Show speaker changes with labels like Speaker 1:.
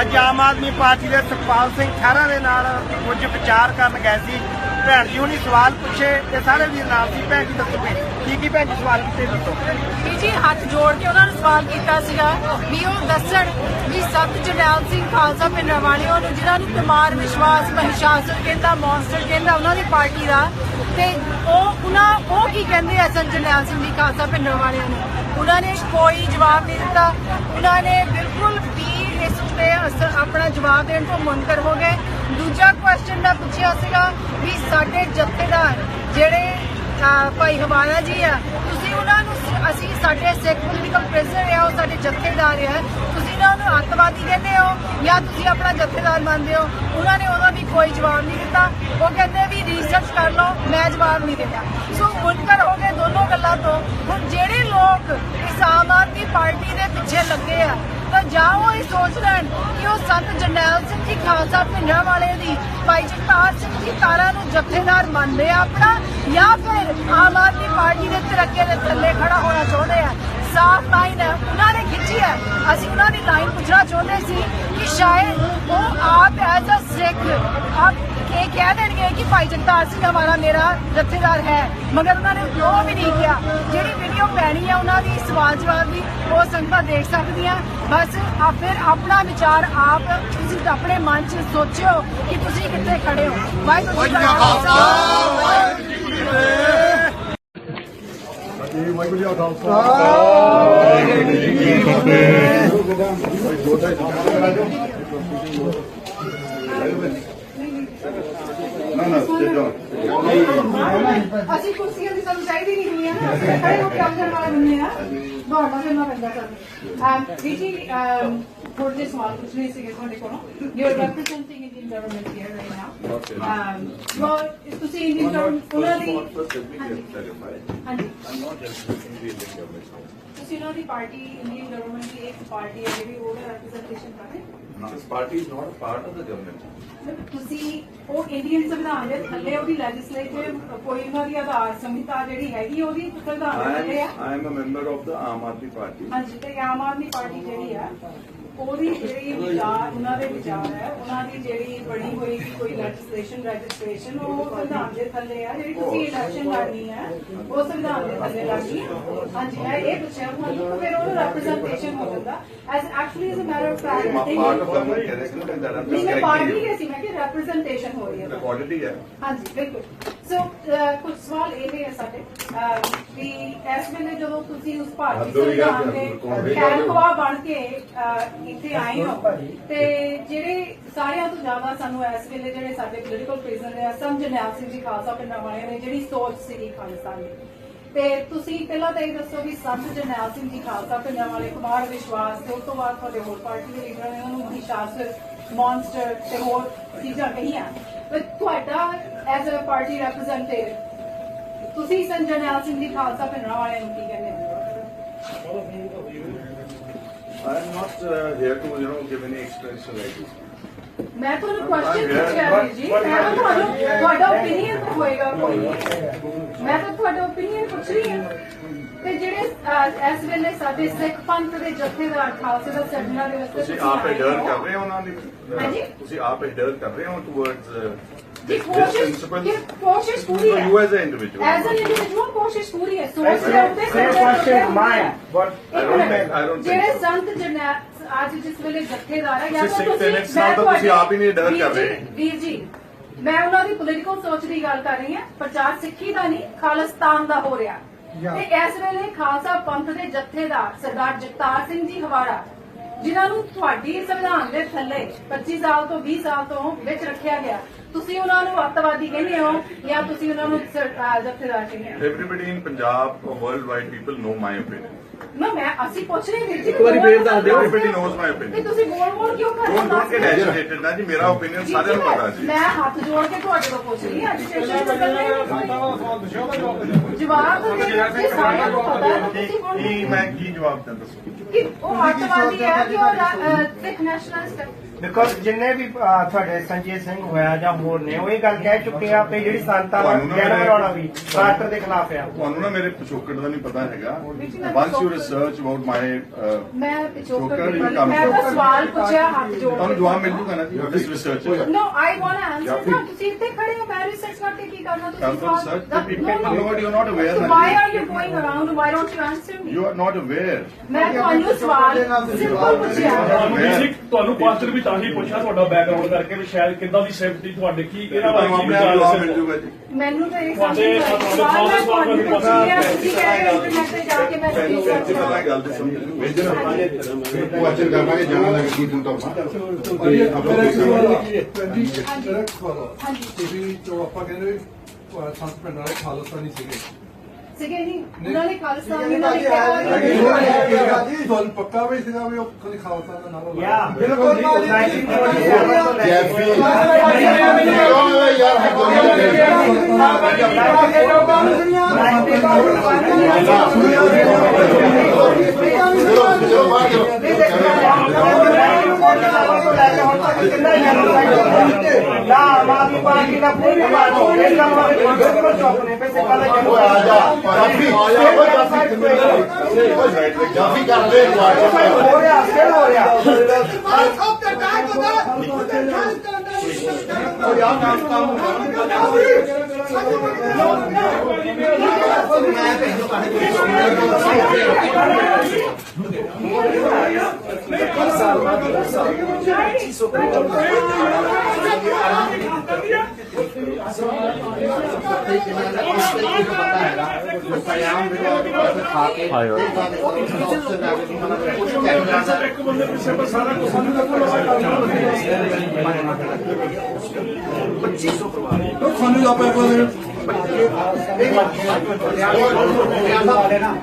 Speaker 1: ਅੱਜ ਆਮ ਆਦਮੀ ਪਾਰਟੀ ਦੇ ਸੁਖਪਾਲ ਸਿੰਘ ਖਹਿਰਾ ਦੇ ਨਾਲ ਕੁਝ ਵਿਚਾਰ ਕਰਨ ਗਏ ਸੀ। ਭੈਣ ਜੀ ਹੁਣੀ ਸਵਾਲ ਪੁੱਛੇ ਤੇ ਸਾਰੇ ਵੀਰ ਨਾਲ ਸੀ। ਭੈਣ ਜੀ, ਦੱਸੋ ਕੀ ਕੀ ਭੈਣ ਜੀ ਸਵਾਲ ਕੀਤੇ ਦੱਸੋ?
Speaker 2: ਵੀ ਜੀ, ਹੱਥ ਜੋੜ ਕੇ ਉਹਨਾਂ ਨੂੰ ਸਵਾਲ ਕੀਤਾ ਸੀਗਾ। ਵੀ ਉਹ ਦੱਸਣ ਵੀ ਸੰਤ ਜਰਨੈਲ ਸਿੰਘ ਖਾਲਸਾ ਪਿੰਡਾਂ ਵਾਲਿਆਂ ਨੂੰ ਜਿਹਨਾਂ ਨੂੰ ਕੁਮਾਰ ਵਿਸ਼ਵਾਸ, ਮਹਿਸ਼ਾਸੁਰ ਕਹਿੰਦਾ ਮੌਨਸਟਰ ਕਹਿੰਦਾ, ਉਹਨਾਂ ਦੀ ਪਾਰਟੀ ਦਾ। ਤੇ ਉਹ, ਉਹਨਾਂ, ਉਹ ਕੀ ਕਹਿੰਦੇ ਆ ਸੰਤ ਜਰਨੈਲ ਸਿੰਘ ਜੀ ਖਾਲਸਾ ਪਿੰਡਾਂ ਵਾਲਿਆਂ ਨੂੰ? ਉਹਨਾਂ ਨੇ ਕੋਈ ਜਵਾਬ ਨਹੀਂ ਦਿੱਤਾ। ਉਹਨਾਂ ਨੇ ਬਿਲਕੁਲ ਵੀ ਇਸ ਉੱਤੇ ਅਸ- ਆਪਣਾ ਜਵਾਬ ਦੇਣ ਤੋਂ ਮੁਨਕਰ ਹੋ ਗਏ। ਦੂਜਾ ਕੁਐਸਚਨ ਦਾ ਪੁੱਛਿਆ ਸੀਗਾ ਵੀ ਸਾਡੇ ਜਥੇਦਾਰ ਜਿਹੜੇ ਭਾਈ ਹਵਾਲਾ ਜੀ ਆ, ਤੁਸੀਂ ਉਹਨਾਂ ਨੂੰ ਅਸੀਂ ਸਾਡੇ ਸਿੱਖ ਪੋਲੀਟੀਕਲ ਪ੍ਰਿਜ਼ਨਰ ਆ, ਉਹ ਸਾਡੇ ਜਥੇਦਾਰ ਆ। ਤੁਸੀਂ ਉਹਨਾਂ ਨੂੰ ਅੱਤਵਾਦੀ ਕਹਿੰਦੇ ਹੋ ਜਾਂ ਤੁਸੀਂ ਆਪਣਾ ਜਥੇਦਾਰ ਮੰਨਦੇ ਹੋ? ਉਹਨਾਂ ਨੇ ਉਹਦਾ ਵੀ ਕੋਈ ਜਵਾਬ ਨਹੀਂ ਦਿੱਤਾ। ਉਹ ਕਹਿੰਦੇ ਵੀ ਰਿਸਰਚ ਕਰ ਲਓ, ਮੈਂ ਜਵਾਬ ਨਹੀਂ ਦਿੱਤਾ ਸੋ ਮੁਨਕਰ ਹੋ ਗਏ ਦੋਨੋਂ ਗੱਲਾਂ ਤੋਂ। ਹੁਣ ਜਿਹੜੇ ਲੋਕ ਇਸ ਆਮ ਆਦਮੀ ਪਾਰਟੀ ਦੇ ਪਿੱਛੇ ਲੱਗੇ ਆ ਤਾਂ ਜਾਂ ਉਹ ਇਹ ਸੋਚ ਲੈਣ ਕਿ ਉਹ ਸੰਤ ਜਰਨੈਲ ਸਿੰਘ ਜੀ, ਖਾਲਸਾ ਪਿੰਡਾਂ ਵਾਲੇ ਦੀ, ਭਾਈ ਜਗਤਾਰ ਸਿੰਘ ਜੀ, ਤਾਰਾ ਨੂੰ ਜਥੇਦਾਰ ਮੰਨਦੇ ਆ ਆਪਣਾ, ਜਾਂ ਫਿਰ ਆਮ ਆਦਮੀ ਪਾਰਟੀ ਦੇ ਤਰੱਕੇ ਦੇ ਥੱਲੇ ਖੜਾ ਹੋਣਾ ਚਾਹੁੰਦੇ ਆ। ਸਾਫ਼ ਲਾਈਨ ਹੈ, ਉਹਨਾਂ ਨੇ ਖਿੱਚੀ ਹੈ। ਅਸੀਂ ਉਹਨਾਂ ਦੀ ਲਾਈਨ ਪੁੱਛਣਾ ਚਾਹੁੰਦੇ ਸੀ ਕਿ ਸ਼ਾਇਦ ਉਹ ਆਪ ਐਜ਼ ਅ ਸਿੱਖ। ਆਪ ਇਹ ਕਹਿ ਦੇਣਗੇ ਕਿ ਭਾਈ ਜਗਤਾਰ ਸਿੰਘ ਹਮਾਰਾ ਮੇਰਾ ਜਥੇਦਾਰ ਹੈ। ਮਗਰ ਉਹਨਾਂ ਨੇ ਉਹ ਵੀ ਨਹੀਂ ਕਿਹਾ ਜਿਹੜੀ ਵੀਡੀਓ ਪੈਣੀ ਹੈ ਉਹਨਾਂ ਦੀ ਸਵਾਲ ਜਵਾਬ ਦੀ ਉਹ ਸੰਗਤਾਂ ਦੇਖ ਸਕਦੀਆਂ। ਬਸ ਆ ਫਿਰ ਆਪਣਾ ਵਿਚਾਰ ਆਪ ਤੁਸੀਂ ਆਪਣੇ ਮਨ 'ਚ ਸੋਚਿਓ ਕਿ ਤੁਸੀਂ ਕਿੱਥੇ ਖੜੇ ਹੋ। ਵਾਹਿਗੁਰੂ ਜੀ ਕਾ ਖਾਲਸਾ।
Speaker 3: ਜੀ ਵਾਹਿਗੁਰੂ ਜੀ ਕਾ ਖਾਲਸਾ ਨਾ ਨਾ ਸਿੱਧਾ
Speaker 2: ਅਸੀਂ ਕੁਰਸੀਆਂ ਦੀ ਸਾਨੂੰ ਚਾਹੀਦੀ ਨਹੀਂ ਹੁੰਦੀਆਂ ਨਾ ਅਸੀਂ ਖੜੇ ਹੋ ਕੇ ਆਉਂਦੇ ਵਾਲੇ ਬੰਦੇ ਆ ਦੌੜਨਾ ਫਿਰਨਾ ਪੈਂਦਾ ਸਾਨੂੰ ਅਮ ਜੀ ਜੀ ਅਮ ਥੋੜੇ ਜਿਹੇ ਸਵਾਲ ਪੁੱਛਣੇ ਸੀਗੇ ਤੁਹਾਡੇ ਕੋਲੋਂ। You are representing Indian government here right now um well, ਤੁਸੀਂ ਇੰਡੀਅਨ ਗਵਰਨਮੈਂਟ ਉਹਨਾਂ ਦੀ ਹਾਂਜੀ। ਤੁਸੀਂ ਉਹਨਾਂ ਦੀ ਪਾਰਟੀ ਇੰਡੀਅਨ ਗਵਰਨਮੈਂਟ ਦੀ ਇੱਕ ਪਾਰਟੀ ਹੈ ਜਿਹੜੀ ਉਹਦਾ ਰੈਪਰੈਜ਼ੈਂਟੇਸ਼ਨ ਕਰਦੇ
Speaker 3: This party is not a part of the government.
Speaker 2: ਤੁਸੀਂ ਉਹ ਇੰਡੀਅਨ ਸੰਵਿਧਾਨ ਦੇ ਥੱਲੇ ਉਹਦੀ ਲੈਜਿਸਲੇਟਿਵ ਕੋਈ ਉਹਨਾਂ ਦੀ ਆਧਾਰ ਸੰਹਿਤਾ ਜਿਹੜੀ ਹੈਗੀ ਉਹਦੀ ਸੰਵਿਧਾਨ ਦੇ ਥੱਲੇ ਆ
Speaker 3: I am a member of the Aam Aadmi Party.
Speaker 2: ਹਾਂਜੀ ਤੇ ਆਮ ਆਦਮੀ ਪਾਰਟੀ ਜਿਹੜੀ ਆ ਉਹਦੀ ਜਿਹੜੀ ਵਿਚਾਰ ਉਹਨਾਂ ਦੇ ਵਿਚਾਰ ਹੈ ਉਹਨਾਂ ਦੀ ਜਿਹੜੀ ਬਣੀ ਹੋਈ ਕੋਈ ਲੈਜਿਸਲੇਸ਼ਨ ਰਜਿਸਟ੍ਰੇਸ਼ਨ ਉਹ ਸੰਵਿਧਾਨ ਦੇ ਥੱਲੇ ਆ ਜਿਹੜੀ ਤੁਸੀਂ ਇਲੈਕਸ਼ਨ ਲੜਨੀ ਹੈ ਉਹ ਸੰਵਿਧਾਨ ਦੇ ਥੱਲੇ ਹੈ ਹਾਂਜੀ ਮੈਂ ਇਹ ਪੁੱਛਿਆ ਤੁਹਾਨੂੰ ਤਾਂ ਫਿਰ ਉਹਨੂੰ ਰੈਪਰੈਜ਼ੈਂਟੇਸ਼ਨ ਹੋ ਜਾਂਦਾ। As actually as a matter of fact ਨਹੀਂ ਮੈਂ ਪਾਰਟੀ
Speaker 3: correcting you.
Speaker 2: ਕੇ ਸੀ ਮੈਂ ਕਿ ਰੈਪਰੈਜ਼ੈਂਟੇਸ਼ਨ ਹੋ ਰਹੀ ਹੈ।
Speaker 3: The quality ਹੈ।
Speaker 2: ਹਾਂਜੀ ਬਿਲਕੁਲ। ਸੋ ਕੁਝ ਸਵਾਲ ਇਹ ਹੈ ਸਾਡੇ। ਵੀ ਇਸ ਵੇਲੇ ਜਦੋਂ ਤੁਸੀਂ ਉਸ ਭਾਰਤੀ ਸੰਵਿਧਾਨ ਦੇ ਖੈਰਖਵਾ ਬਣ ਕੇ ਇੱਥੇ ਆਏ ਹੋ। ਤੇ ਜਿਹੜੇ ਸਾਰਿਆਂ ਤੋਂ ਜ਼ਿਆਦਾ ਸਾਨੂੰ ਇਸ ਵੇਲੇ ਜਿਹੜੇ ਸਾਡੇ ਪੋਲੀਟੀਕਲ ਪ੍ਰਿਜ਼ਨਰ ਆ ਸਮ ਜਰਨੈਲ ਸਿੰਘ ਜੀ ਖਾਲਸਾ ਪਿੰਡਾਂ ਵਾਲਿਆਂ ਨੇ ਜਿਹੜੀ ਸੋਚ ਸੀਗੀ ਖਾਲਿਸਤਾਨ ਦੀ। ਤੇ ਤੁਸੀਂ ਪਹਿਲਾਂ ਤਾਂ ਇਹ ਦੱਸੋ ਵੀ ਸੰਤ ਜਰਨੈਲ ਸਿੰਘ ਜੀ ਖਾਲਸਾ ਪਿੰਡਾਂ ਵਾਲੇ ਕੁਮਾਰ ਵਿਸ਼ਵਾਸ ਤੇ ਉਸ ਤੋਂ ਬਾਅਦ ਤੁਹਾਡੇ ਹੋਰ ਪਾਰਟੀ ਦੇ ਲੀਡਰਾਂ ਨੇ ਉਹਨਾਂ ਨੂੰ ਮਹਿਸ਼ਾਸੁਰ ਮੌਨਸਟਰ ਤੇ ਹੋਰ ਚੀਜ਼ਾਂ ਕਹੀਆਂ। ਤੁਹਾਡਾ ਐਜ਼ ਅ ਪਾਰਟੀ ਰਿਪਰੈਜ਼ੈਂਟੇਟਿਵ ਤੁਸੀਂ ਸੰਤ ਜਰਨੈਲ ਸਿੰਘ ਜੀ ਖਾਲਸਾ ਪਿੰਡਾਂ ਵਾਲਿਆਂ ਨੂੰ ਕੀ ਕਹਿੰਦੇ ਹੋ।
Speaker 3: I am not uh, here to, you know, give any explanation like this.
Speaker 2: ਮੈਂ ਤੁਹਾਨੂੰ ਕੁਐਸਚਨ ਪੁੱਛਿਆ ਜੀ। ਮੈਂ ਤਾਂ ਤੁਹਾਨੂੰ ਤੁਹਾਡਾ ਓਪੀਨੀਅਨ ਹੋਏਗਾ ਕੋਈ ਮੈਂ ਤਾਂ ਤੁਹਾਡਾ ਓਪੀਨੀਅਨ ਪੁੱਛ ਰਹੀ ਹਾਂ। ਤੇ ਜਿਹੜੇ ਇਸ ਵੇਲੇ ਸਾਡੇ ਸਿੱਖ ਪੰਥ ਦੇ ਜਥੇਦਾਰ ਖਾਲਸੇ ਦਾ ਸਰਜਣਾ ਦੇ ਵਾਸਤੇ
Speaker 3: ਤੁਸੀਂ
Speaker 2: ਤੁਸੀਂ
Speaker 3: ਆਪ
Speaker 2: ਆਏ
Speaker 3: ਡਰ
Speaker 2: ਹੋ।
Speaker 3: ਕਰ ਰਹੇ ਹੋ ਉਹਨਾਂ ਦੀ?
Speaker 2: ਹਾਂਜੀ?
Speaker 3: ਤੁਸੀਂ ਆਪ ਕਰ ਰਹੇ ਹੋ
Speaker 2: ਕੋਸ਼ਿਸ਼ ਕੋਸ਼ਿਸ਼ ਪੂਰੀ ਹੈ? ਐਨ ਇੰਡੀਵਿਜੂਅਲ ਕੋਸ਼ਿਸ਼ ਪੂਰੀ ਹੈ। ਸੋਚ ਦੇ ਉੱਤੇ ਜਿਹੜੇ. ਸੰਤ ਜਰਨੈਲ ਅੱਜ ਜਿਸ ਵੇਲੇ ਜਥੇਦਾਰ ਹੈ ਜਾਂ ਤਾਂ ਮੈਂ
Speaker 3: ਤੁਸੀਂ
Speaker 2: ਤੁਹਾਡੀ-
Speaker 3: ਆਪ ਹੀ ਨਹੀਂ ਡਰ
Speaker 2: ਵੀਰ
Speaker 3: ਕਰ
Speaker 2: ਜੀ,
Speaker 3: ਰਹੇ।
Speaker 2: ਵੀਰ ਜੀ ਮੈਂ ਉਹਨਾਂ ਦੀ ਪੋਲੀਟੀਕਲ ਸੋਚ ਦੀ ਗੱਲ ਕਰ ਰਹੀ ਹਾਂ। ਪ੍ਰਚਾਰ ਸਿੱਖੀ ਦਾ ਨਹੀਂ ਖਾਲਿਸਤਾਨ ਦਾ ਹੋ ਰਿਹਾ। ਤੇ ਇਸ ਵੇਲੇ ਖਾਲਸਾ ਪੰਥ ਦੇ ਜਥੇਦਾਰ ਸਰਦਾਰ ਜਗਤਾਰ ਸਿੰਘ ਜੀ ਹਵਾਰਾ ਜਿਨ੍ਹਾਂ ਨੂੰ ਤੁਹਾਡੀ ਸੰਵਿਧਾਨ ਦੇ ਥੱਲੇ 25 ਸਾਲ ਤੋਂ 20 ਸਾਲ ਤੋਂ ਵਿੱਚ ਰੱਖਿਆ ਗਿਆ ਤੁਸੀਂ ਉਹਨਾਂ ਨੂੰ ਅੱਤਵਾਦੀ ਕਹਿੰਦੇ ਹੋ ਜਾਂ ਤੁਸੀਂ ਉਹਨਾਂ ਨੂੰ ਜਥੇਦਾਰ ਕਹਿੰਦੇ ਹੋ
Speaker 3: Everybody in Punjab or worldwide people know my opinion.
Speaker 2: ਨਾ ਮੈਂ ਅਸੀਂ ਪੁੱਛ ਰਹੇ ਵੀਰ ਜੀ
Speaker 4: ਇੱਕ ਵਾਰੀ ਫੇਰ ਦੱਸ ਦਿਓ।
Speaker 3: Everybody knows my opinion.
Speaker 2: ਨਹੀਂ ਤੁਸੀਂ ਬੋਲ ਬੋਲ ਕਿਉਂ ਕਰ ਰਹੇ
Speaker 3: Don't don't get agitated ਨਾ ਜੀ ਮੇਰਾ opinion
Speaker 2: ਜੀ,
Speaker 3: ਸਾਰਿਆਂ ਨੂੰ ਪਤਾ ਜੀ।
Speaker 2: ਮੈਂ ਹੱਥ ਜੋੜ ਕੇ ਤੁਹਾਡੇ ਤੋਂ ਪੁੱਛ ਰਹੀ ਹਾਂ ਐਜੀਟੇਸ਼ਨ ਤੋਂ ਗੱਲ ਨਹੀਂ ਜਵਾਬ ਤੁਸੀਂ ਸਾਰਿਆਂ ਨੂੰ ਪਤਾ ਹੈ
Speaker 3: ਕੀ
Speaker 2: ਤੁਸੀਂ ਹੁਣ
Speaker 3: ਕੀ ਮੈਂ ਕੀ ਜਵਾਬ ਦਾਂ ਦੱਸੋ।
Speaker 2: ਕਿ ਉਹ ਅੱਤਵਾਦੀ ਹੈ ਕਿ ਉਹ ਨੈਸ਼ਨਲਿਸਟ ਹੈ?
Speaker 1: ਬਿਕੋਜ਼ ਜਿੰਨੇ ਵੀ ਅਹ, ਤੁਹਾਡੇ ਸੰਜੇ ਸਿੰਘ ਹੋਇਆ ਜਾਂ ਹੋਰ ਨੇ ਉਹ ਇਹ ਗੱਲ ਕਹਿ ਚੁੱਕੇ ਆ ਕਿ ਜਿਹੜੀ ਸੰਤਾਂ ਦਾ
Speaker 3: ਤੁਹਾਨੂੰ ਨਾ
Speaker 1: ਕਹਿਣਾ
Speaker 3: ਮੇਰੇ-
Speaker 1: ਬਣਾਉਣਾ ਵੀ ਰਾਸ਼ਟਰ ਦੇ ਖਿਲਾਫ ਆ।
Speaker 3: ਤੁਹਾਨੂੰ ਨਾ ਮੇਰੇ ਪਿਛੋਕੜ ਦਾ ਨਹੀਂ ਪਤਾ ਹੈਗਾ। Once you research about my
Speaker 2: ਮੈਂ ਪਿਛੋਕੜ
Speaker 3: ਪਿਛੋਕੜ ਕੰਮ
Speaker 2: ਮੈਂ ਤਾਂ ਸਵਾਲ ਪੁੱਛਿਆ ਹੱਥ ਜੋੜ
Speaker 3: ਤੁਹਾਨੂੰ ਜਵਾਬ ਮਿਲ ਜੂਗਾ ਨਾ ਜੀ this research
Speaker 2: No, I want to answer ਨਾ ਤੁਸੀਂ ਇੱਥੇ ਖੜੇ ਹੋ ਮੈਂ ਰਿਸਰਚ ਕਰਕੇ ਕੀ ਕਰਨਾ ਤੁਸੀਂ ਸਵਾਲ-
Speaker 3: research, but
Speaker 2: no, no.
Speaker 3: know, you're not aware,
Speaker 2: So why are you going around? Why don't you answer me?
Speaker 3: You are not aware
Speaker 2: ਮੈਂ ਤੁਹਾਨੂੰ ਸਵਾਲ ਸਿੰਪਲ ਪੁੱਛਿਆ।
Speaker 4: ਤੁਹਾਨੂੰ ਕੁਐਸਚਨ ਵੀ ਤਾਂ ਹੀ ਪੁੱਛਿਆ ਤੁਹਾਡਾ ਬੈਕਗ੍ਰਾਉਂਡ ਕਰਕੇ ਵੀ ਸ਼ਾਇਦ ਕਿੱਦਾਂ ਦੀ ਸੇਫਟੀ ਤੁਹਾਡੇ ਕੀ ਇਹਨਾਂ ਬਾਰੇ
Speaker 3: ਤੁਹਾਨੂੰ
Speaker 4: ਕੀ
Speaker 3: ਆਪਣੇ ਆਪ ਜਵਾਬ ਮਿਲ ਜੂਗਾ ਜੀ
Speaker 2: ਮੈਨੂੰ ਤਾਂ ਇਹ ਸਮਝ ਨਹੀਂ ਸਵਾਲ ਮੈਂ
Speaker 4: ਦਾ
Speaker 2: ਤੁਹਾਨੂੰ ਪੁੱਛਿਆ ਤੁਸੀਂ ਕਹਿ ਰਹੇ ਹੋ ਇੰਟਰਨੈਟ ਤੇ ਜਾ ਕੇ ਮੈਂ ਰਿਸਰਚ ਕਰਾਂ
Speaker 3: ਗੱਲ ਤੇ ਸਮਝ ਵੇਜਣਾ
Speaker 5: ਉਹ ਅੱਛਾ ਕਰਵਾਂਗੇ ਜਾਣਾ ਲੱਗੇ ਕੀ ਤੂੰ ਤਾਂ
Speaker 6: ਮੇਰਾ ਇੱਕ ਸਵਾਲ ਹੈ ਜੀ ਮੇਰਾ ਇੱਕ ਸਵਾਲ ਹੈ
Speaker 2: ਹਾਂਜੀ
Speaker 6: ਤੁਸੀਂ ਜੋ ਆਪਾਂ ਕਹਿੰਦੇ ਸੰਤ ਪਿੰਡ ਵਾਲੇ ਖਾਲਸਤਾਨੀ ਸੀਗੇ
Speaker 2: ਸਿਗੇ ਨਹੀਂ ਉਹਨਾਂ ਨੇ ਖਾਲਸਤਾਨੀ ਉਹਨਾਂ ਨੇ ਕਿਹਾ ਕਿ
Speaker 6: ਤੁਹਾਨੂੰ ਪੱਕਾ ਵੀ ਸੀਗਾ ਵੀ ਉਹ ਕਦੀ ਖਾਲਸਾ ਦਾ ਨਾਮ
Speaker 1: ਯਾ ਬਿਲਕੁਲ 1947 ਤੋਂ ਲੈ
Speaker 5: ਜੈਫੀ
Speaker 1: ਕੇ
Speaker 5: ਯਾਰ ਜਾਫੀ ਕਰਦੇ
Speaker 1: ਹੋ ਰਿਹਾ ਫੇਰ ਹੋ ਰਿਹਾ
Speaker 5: ਸਭ ਤੇ ਟੈਗ ਹੁੰਦਾ ਉਹ ਯਾਰ ਕੰਮ ਕੰਮ
Speaker 4: ਮੈਂ ਭੇਜੋ ਕਾਹੇ 2500 ਪਰਿਵਾਰ ਤੁਹਾਨੂੰ
Speaker 6: ਆਪਾਂ ਕੋਲ ਇਹ ਮਰਜ਼ੀ ਹੈ ਨਾ